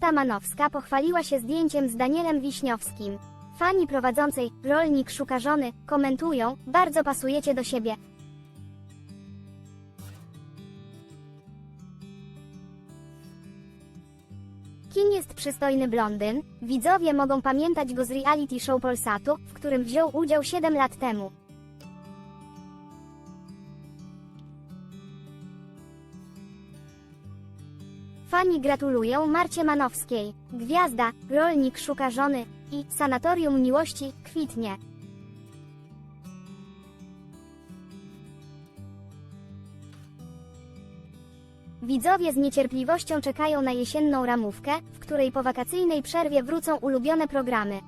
Marta Manowska pochwaliła się zdjęciem z Danielem Wiśniowskim. Fani prowadzącej Rolnik szuka żony komentują, bardzo pasujecie do siebie. Kim jest przystojny blondyn? Widzowie mogą pamiętać go z reality show Polsatu, w którym wziął udział 7 lat temu. Fani gratulują Marcie Manowskiej. Gwiazda, rolnik szuka żony i sanatorium miłości kwitnie. Widzowie z niecierpliwością czekają na jesienną ramówkę, w której po wakacyjnej przerwie wrócą ulubione programy.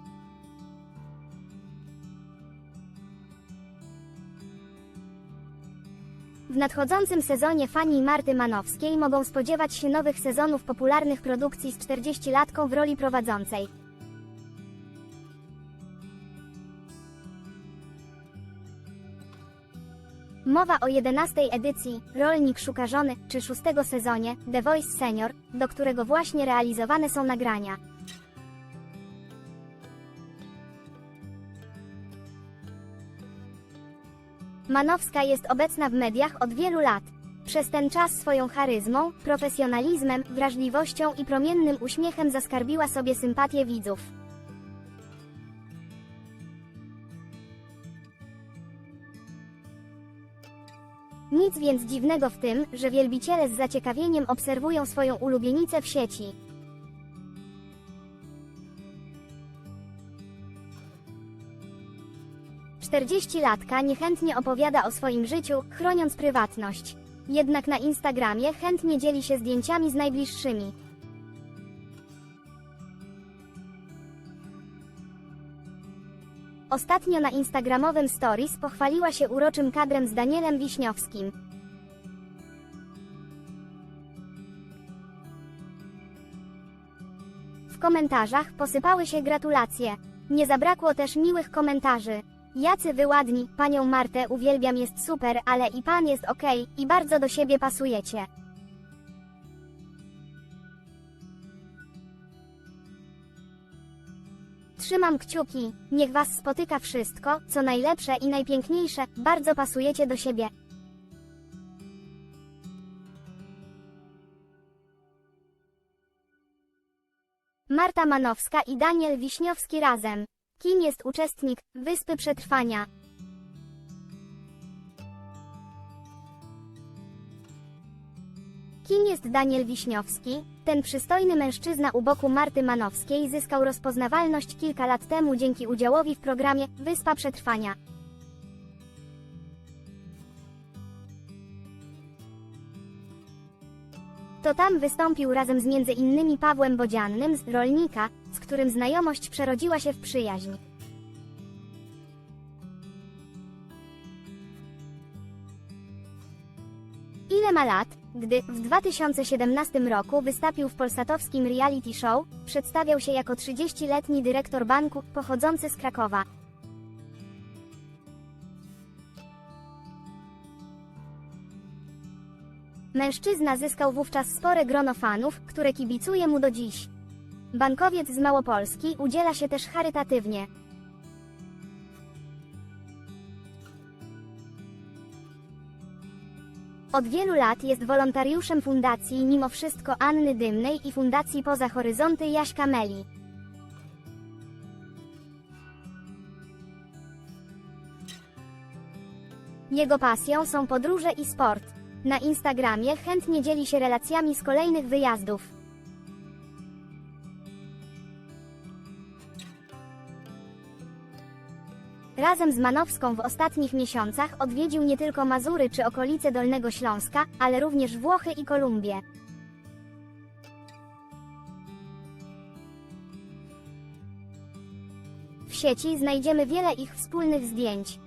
W nadchodzącym sezonie fani Marty Manowskiej mogą spodziewać się nowych sezonów popularnych produkcji z 40-latką w roli prowadzącej. Mowa o 11 edycji Rolnik szuka żony czy 6 sezonie The Voice Senior, do którego właśnie realizowane są nagrania. Manowska jest obecna w mediach od wielu lat. Przez ten czas swoją charyzmą, profesjonalizmem, wrażliwością i promiennym uśmiechem zaskarbiła sobie sympatię widzów. Nic więc dziwnego w tym, że wielbiciele z zaciekawieniem obserwują swoją ulubienicę w sieci. Czterdzieścilatka niechętnie opowiada o swoim życiu, chroniąc prywatność. Jednak na Instagramie chętnie dzieli się zdjęciami z najbliższymi. Ostatnio na instagramowym stories pochwaliła się uroczym kadrem z Danielem Wiśniowskim. W komentarzach posypały się gratulacje. Nie zabrakło też miłych komentarzy. Jacy wy ładni, panią Martę uwielbiam jest super, ale i pan jest okej, i bardzo do siebie pasujecie. Trzymam kciuki, niech was spotyka wszystko, co najlepsze i najpiękniejsze, bardzo pasujecie do siebie. Marta Manowska i Daniel Wiśniowski razem. Kim jest uczestnik Wyspy Przetrwania? Kim jest Daniel Wiśniowski? Ten przystojny mężczyzna u boku Marty Manowskiej zyskał rozpoznawalność kilka lat temu dzięki udziałowi w programie Wyspa Przetrwania. To tam wystąpił razem z między innymi Pawłem Bodziannym z Rolnika, którym znajomość przerodziła się w przyjaźń. Ile ma lat, gdy w 2017 roku wystąpił w polsatowskim reality show, przedstawiał się jako 30-letni dyrektor banku pochodzący z Krakowa. Mężczyzna zyskał wówczas spore grono fanów, które kibicuje mu do dziś. Bankowiec z Małopolski udziela się też charytatywnie. Od wielu lat jest wolontariuszem Fundacji Mimo Wszystko Anny Dymnej i Fundacji Poza Horyzonty Jaśka Meli. Jego pasją są podróże i sport. Na Instagramie chętnie dzieli się relacjami z kolejnych wyjazdów. Razem z Manowską w ostatnich miesiącach odwiedził nie tylko Mazury czy okolice Dolnego Śląska, ale również Włochy i Kolumbię. W sieci znajdziemy wiele ich wspólnych zdjęć.